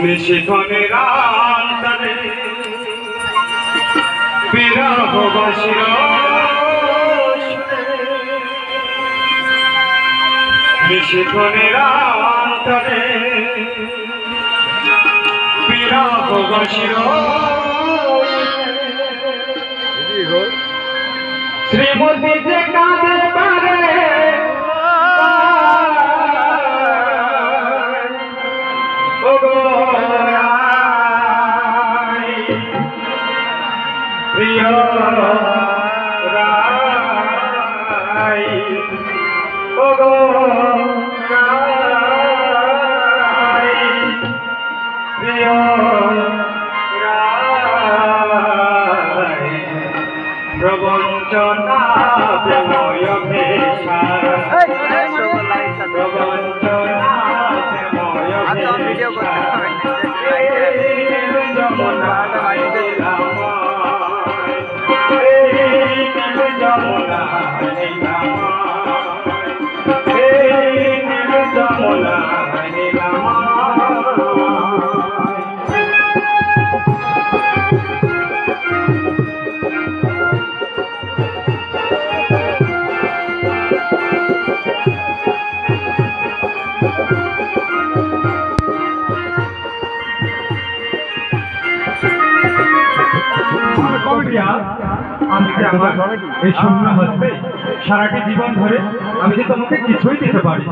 নিশিথনের আন্তরে বিরহ বাসির নিশিথনের আন্তরে বিরহ বাসির শ্রীমতী যে কাঁদে প্রবঞ্চনা প্রেময় ভেষা প্রবঞ্চনা প্রেময় ভেষা যমুনা কবিরা, আমি যে আমার এই শূন্য হস্তে সারাটি জীবন ধরে আমি যে তোমাকে কিছুই দিতে পারি।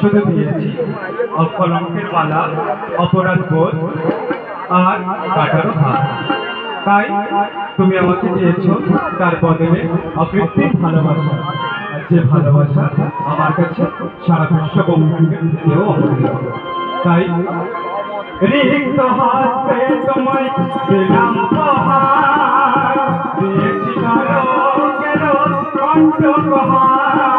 শুধু দিয়েছি অকলঙ্কের মালা অপরাধ বোধ আর কাটারও হাত তাই তুমি আমাকে দিয়েছ তার বদলে অকৃত্রিম ভালোবাসা। যে ভালোবাসা আমার কাছে সারা বিশ্ব ব্রহ্মাণ্ডের তাই রিক্ত হাসতে তোমায় দিলাম উপহার। নরকের কণ্ঠ প্রহার